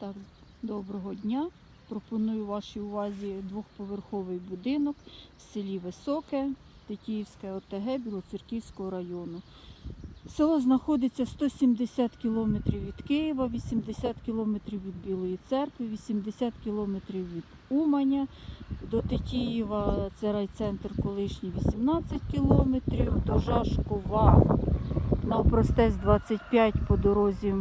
Так, доброго дня. Пропоную вашій увазі двохповерховий будинок в селі Високе, Тетіївське ОТГ Білоцерківського району. Село знаходиться 170 кілометрів від Києва, 80 кілометрів від Білої церкви, 80 кілометрів від Уманя. До Тетіїва це райцентр колишній 18 кілометрів, до Жашкова навпростець 25 по дорозі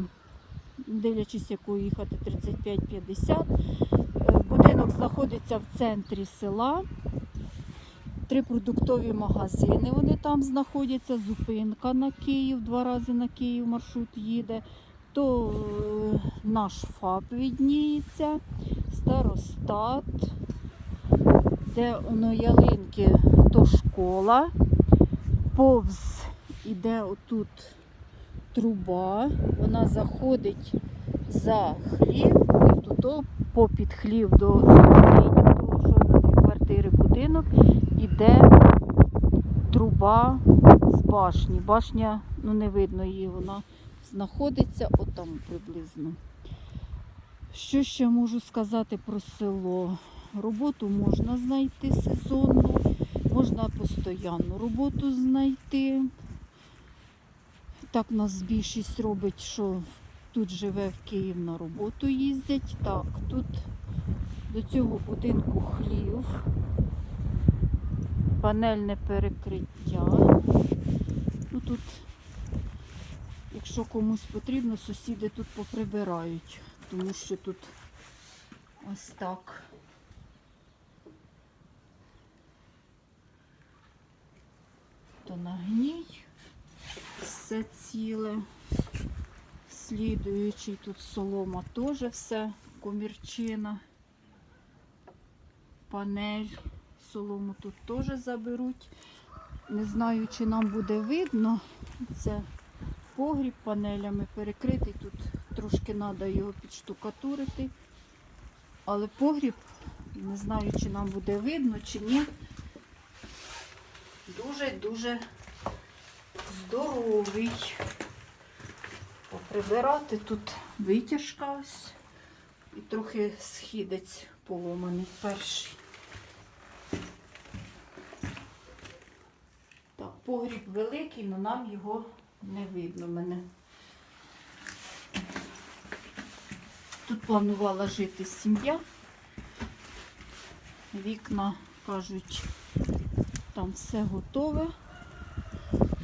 дивлячись, якою їхати 35-50. Е, Будинок знаходиться в центрі села. Три продуктові магазини. Вони там знаходяться. Зупинка на Київ, два рази на Київ маршрут їде. То е, наш ФАП відніється, старостат, де воно ялинки, то школа. Повз іде отут труба, вона заходить за хлів, і тут попід хлів до сусідів, на дві квартири будинок, іде труба з башні. Башня, ну не видно її, вона знаходиться отам приблизно. Що ще можу сказати про село? Роботу можна знайти сезонну, можна постоянну роботу знайти. Так нас більшість робить, що тут живе в Київ на роботу їздять. Так, тут до цього будинку хлів, панельне перекриття. Ну тут, якщо комусь потрібно, сусіди тут поприбирають, тому що тут ось так. То нагній все ціле. Слідуючий тут солома теж все, комірчина, панель, солому тут теж заберуть. Не знаю, чи нам буде видно. Це погріб панелями перекритий. Тут трошки треба його підштукатурити. Але погріб, не знаю, чи нам буде видно, чи ні. Дуже-дуже здоровий. Поприбирати тут витяжка ось і трохи східець поломаний перший. Так, погріб великий, але нам його не видно мене. Тут планувала жити сім'я. Вікна, кажуть, там все готове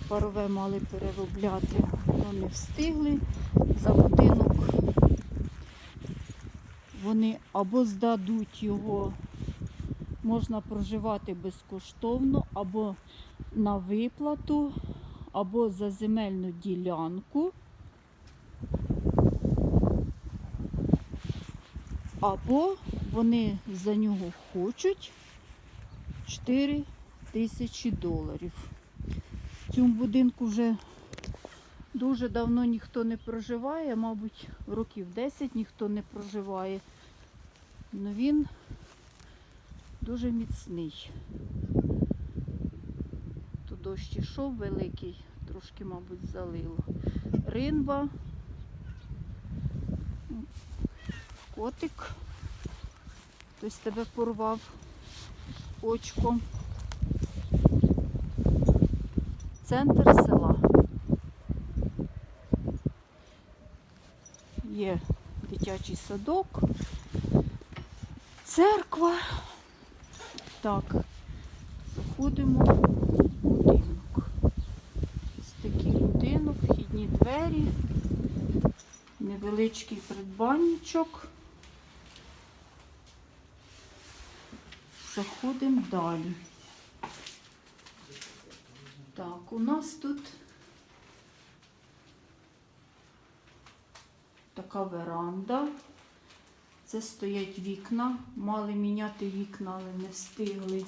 парове мали переробляти, але не встигли. За будинок вони або здадуть його, можна проживати безкоштовно, або на виплату, або за земельну ділянку, або вони за нього хочуть 4 тисячі доларів. В цьому будинку вже дуже давно ніхто не проживає, мабуть, років 10 ніхто не проживає. Але він дуже міцний. То дощ ішов великий, трошки, мабуть, залило. Ринва, котик. Хтось тебе порвав очком. Центр села. Є дитячий садок, церква. Так, заходимо в будинок. Ось такий будинок, вхідні двері, невеличкий придбанничок. Заходимо далі. Так, у нас тут така веранда. Це стоять вікна. Мали міняти вікна, але не встигли.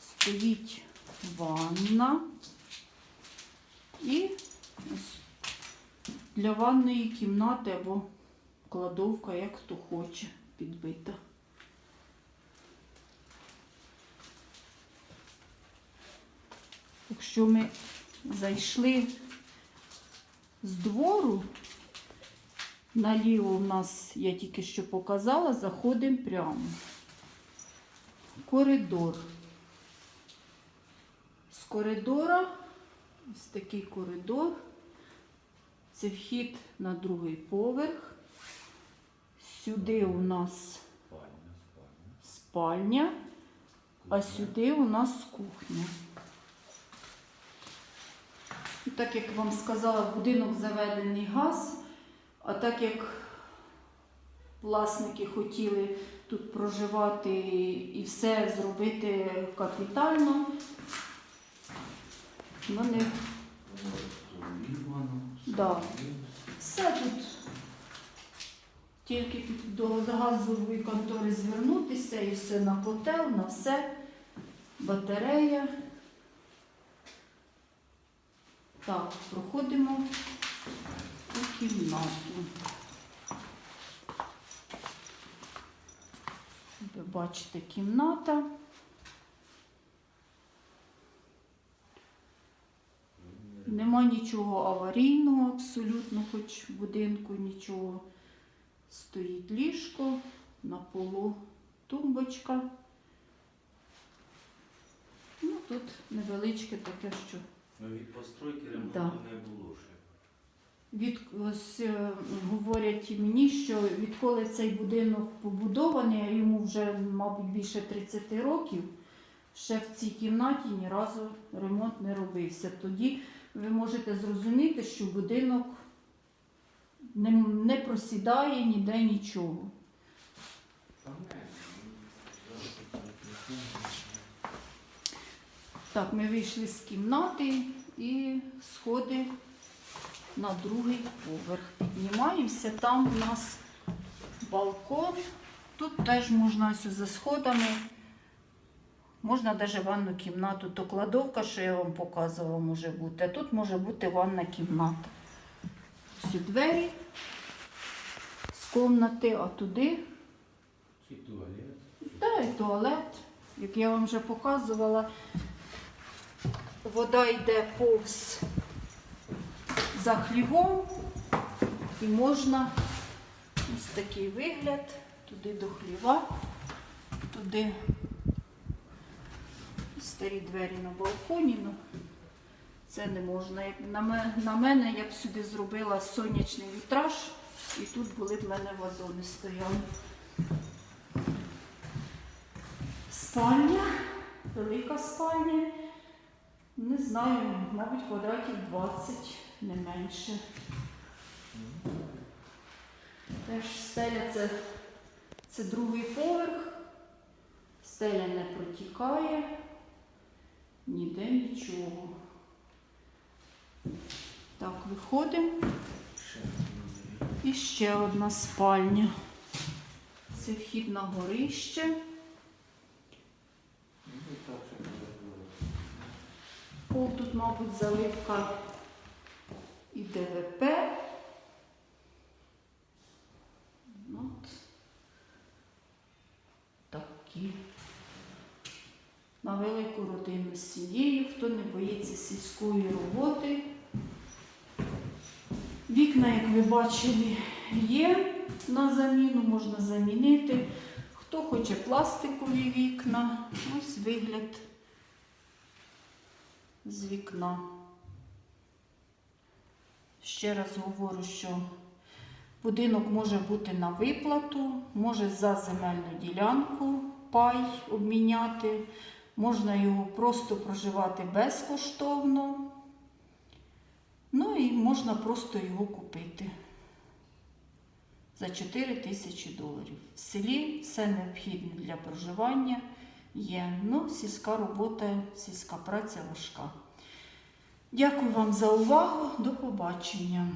Стоїть ванна. І для ванної кімнати або кладовка, як хто хоче, підбита. Якщо ми зайшли з двору, Наліво у нас, я тільки що показала, заходимо прямо. Коридор. З коридора, ось такий коридор. Це вхід на другий поверх. Сюди у нас спальня, а сюди у нас кухня. Так як вам сказала, в будинок заведений газ, а так як власники хотіли тут проживати і все зробити капітально, вони Да. все тут тільки до газової контори звернутися і все на котел, на все, батарея. Так, проходимо у кімнату. Ви бачите кімната. Нема нічого аварійного, абсолютно, хоч в будинку нічого. Стоїть ліжко, на полу тумбочка. Ну, тут невеличке таке, що Ну, від постройки ремонту Да. не було ще. від, ось, е, говорять мені, що відколи цей будинок побудований, а йому вже, мабуть, більше 30 років, ще в цій кімнаті ні разу ремонт не робився. Тоді ви можете зрозуміти, що будинок не, не просідає ніде нічого. Так, ми вийшли з кімнати і сходи на другий поверх. Піднімаємося, там у нас балкон. Тут теж можна ось за сходами. Можна навіть ванну кімнату, то кладовка, що я вам показувала, може бути. А тут може бути ванна кімната. Всі двері з комнати, а туди Чи туалет? та і туалет, як я вам вже показувала, вода йде повз за хлівом і можна ось такий вигляд туди до хліва, туди старі двері на балконі. Ну, це не можна. На, мене, я б сюди зробила сонячний вітраж, і тут були б мене вазони стояли. Спальня, велика спальня. Не знаю, мабуть, квадратів 20, не менше. Теж стеля це, це другий поверх. Стеля не протікає, ніде нічого. Так, виходимо. І ще одна спальня. Це вхід на горище. Ну, так, ще не було. Пол тут, мабуть, заливка і ДВП. От такі. На велику родину з сім'єю, хто не боїться сільської роботи. Вікна, як ви бачили, є на заміну, можна замінити. Хто хоче пластикові вікна, ось вигляд з вікна. Ще раз говорю, що будинок може бути на виплату, може за земельну ділянку пай обміняти, можна його просто проживати безкоштовно. Ну і можна просто його купити за 4 тисячі доларів. В селі все необхідне для проживання є. Ну, сільська робота, сільська праця важка. Дякую вам за увагу. До побачення.